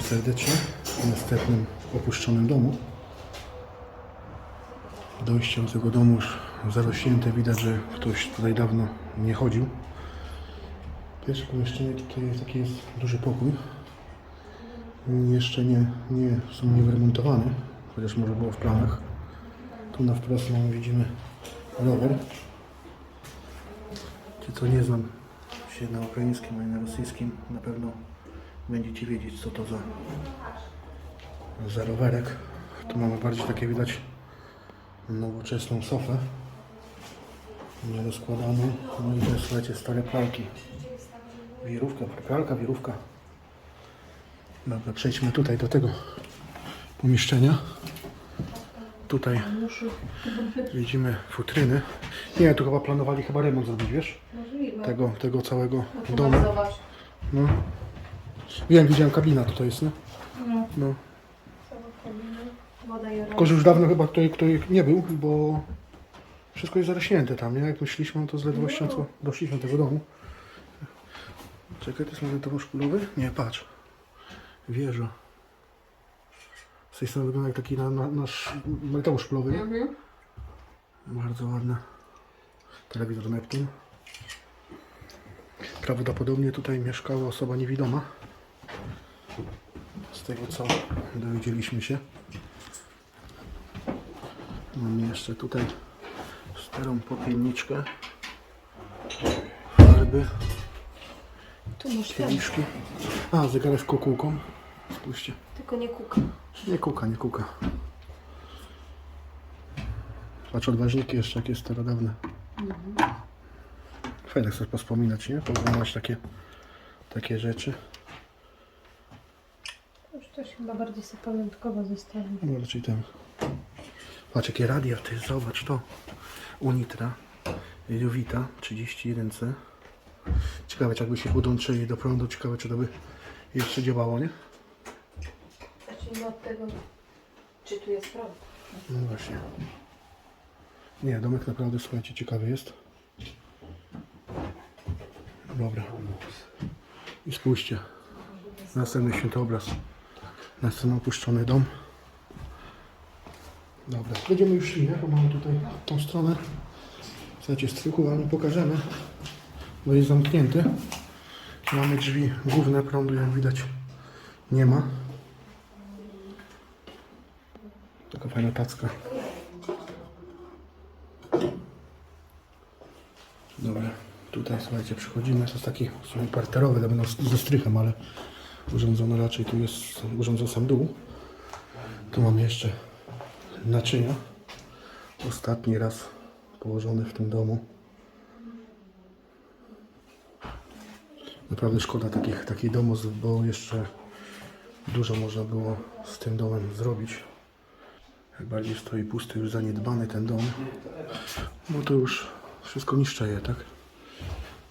Serdecznie w następnym opuszczonym domu. Dojście do tego domu już zarośnięte. Widać, że ktoś tutaj dawno nie chodził. Pierwsze pomieszczenie tutaj jest taki jest duży pokój. Jeszcze nie, nie są nie wyremontowany, chociaż może było w planach. Tu na wprost mamy, widzimy rower. Ci co nie znam się na ukraińskim ani na rosyjskim, na pewno będziecie wiedzieć co to za, za rowerek. Tu mamy bardziej takie widać nowoczesną sofę. Nierozkładaną. No i to jest słuchajcie stare pralki. Wirówka, pralka, wirówka. Dobra, przejdźmy tutaj do tego pomieszczenia. Tutaj widzimy futryny. Nie, tu chyba planowali chyba remont zrobić, wiesz? Tego, tego całego Chyba domu. No. Wiem, widziałem kabina tutaj jest, nie? No. No. Woda i Tylko, że już dawno chyba tutaj, tutaj nie był, bo wszystko jest zarośnięte tam, nie? Jak no to z ledwością co doszliśmy do tego domu. Czekaj, to jest magnetowo szkulowy? Nie, patrz. Wieża. Z tej strony wygląda jak taki na, na, nasz szkulowy, nie? Mhm. Bardzo ładne. Telewizor Neptun. Prawdopodobnie tutaj mieszkała osoba niewidoma. Tego co dowiedzieliśmy się. Mamy jeszcze tutaj starą popielniczkę. Farby, Tu masz ten. kieliszki. A, zegarek z kokułką. Spójrzcie. Tylko nie kuka. Nie kuka, nie kuka. Patrz odważniki jeszcze jakie starodawne. Fajnie sobie pospominać, nie? Poglądać takie, takie rzeczy. Chyba bardziej sobie pamiątkowo zostawił. No raczej ten. Patrz jakie radia, ty zobacz to. Unitra. Jowita 31C. Ciekawe czy jakby się podłączyli do prądu, ciekawe czy to by jeszcze działało, nie? Zacznijmy od tego, czy tu jest prąd. No właśnie. Nie, domek naprawdę, słuchajcie, ciekawy jest. Dobra. I spójrzcie. Następny świętobraz. Następny opuszczony dom. Dobra. Będziemy już szli, nie? Bo mamy tutaj tą stronę. Słuchajcie, strychu wam pokażemy, bo jest zamknięty. Mamy drzwi główne, prądu jak widać nie ma. Taka fajna tacka. Dobra, tutaj słuchajcie, przychodzimy. To jest taki w parterowy, to będą ze strychem, ale urządzony raczej tu jest urządzony sam dół. Tu mamy jeszcze naczynia. Ostatni raz położony w tym domu. Naprawdę szkoda takich, takich domów, bo jeszcze dużo można było z tym domem zrobić. Jak bardziej stoi pusty, już zaniedbany ten dom, no to już wszystko niszczeje, tak?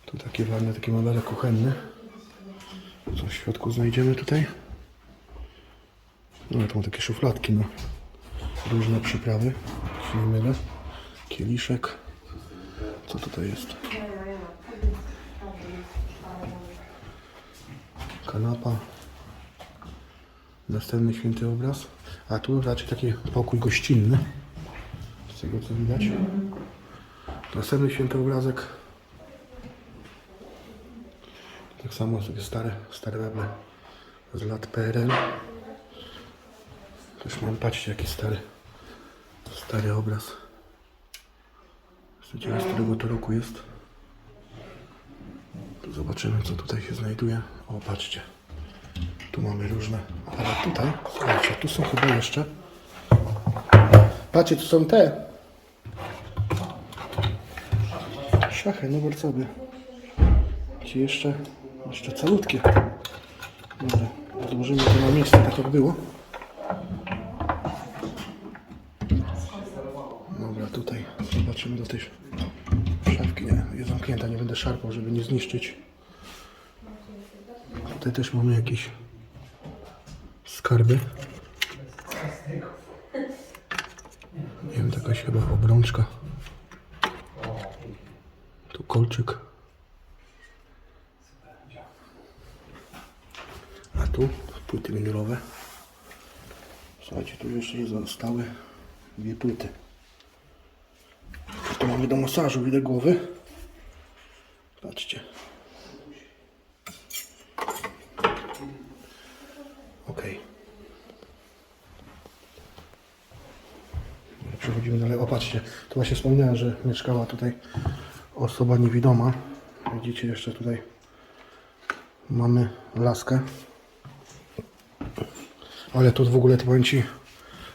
Tu takie ładne, takie modele kuchenne. Co w środku znajdziemy tutaj? No, tu mam takie szufladki, no. Różne przyprawy, jeśli nie mylę. Kieliszek. Co tutaj jest? Kanapa. Następny święty obraz. A tu raczej taki pokój gościnny. Z tego co widać. Następny święty obrazek. Tak samo takie stare, stare meble z lat PRL. Też mam, patrzcie jaki stary, stary obraz. Ciekawe, z którego to roku jest. Tu zobaczymy co tutaj się znajduje. O, patrzcie. Tu mamy różne, ale tutaj, słuchajcie, tu są chyba jeszcze. Patrzcie, tu są te. Szachy, no sobie. Ci jeszcze, jeszcze calutkie. Dobra, odłożymy to na miejsce, tak jak było. Dobra, tutaj zobaczymy do tej szafki. Nie, jest zamknięta, nie będę szarpał, żeby nie zniszczyć. Tutaj też mamy jakieś skarby. Nie wiem, jakaś chyba obrączka. Tu kolczyk. Tu, płyty winylowe. Słuchajcie, tu jeszcze zostały dwie płyty. Tu mamy do masażu, widzę głowy. Patrzcie. Okej. Przechodzimy dalej. O, patrzcie, to właśnie wspomniałem, że mieszkała tutaj osoba niewidoma. Widzicie jeszcze tutaj mamy laskę. Ale tu w ogóle, to powiem Ci,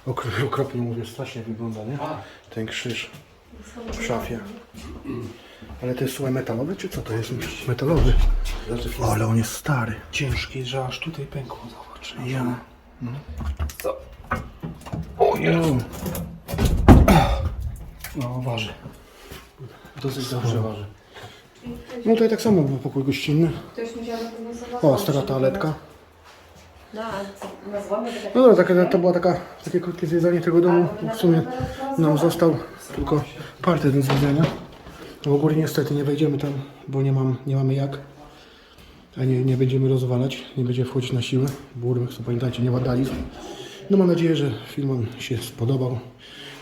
okro- okropnie mówię, strasznie wygląda, nie? Ten krzyż w szafie. Ale to jest słuchaj metalowy, czy co to jest? Metalowy. O, ale on jest stary. Ciężki, że aż tutaj pękło, zobacz. Ja. Co? O, ja. No, waży. Dosyć dobrze waży. No tutaj tak samo był pokój gościnny. Ktoś musiał. O, stara toaletka. No, ale co, nazwamy to tak. No dobra, taka, to była taka, takie krótkie zwiedzanie tego domu. W sumie nam został tylko parter do zwiedzania. No w ogóle niestety nie wejdziemy tam, bo nie, mam, nie mamy jak. A nie, nie będziemy rozwalać, nie będziemy wchodzić na siłę, urwek, co pamiętajcie, nie wandalizm. No mam nadzieję, że film Wam się spodobał.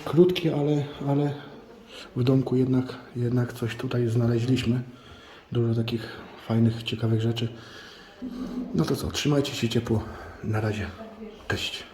Krótki, ale, ale w domku jednak, jednak coś tutaj znaleźliśmy. Dużo takich fajnych, ciekawych rzeczy. No to co, trzymajcie się ciepło. Na razie. Cześć.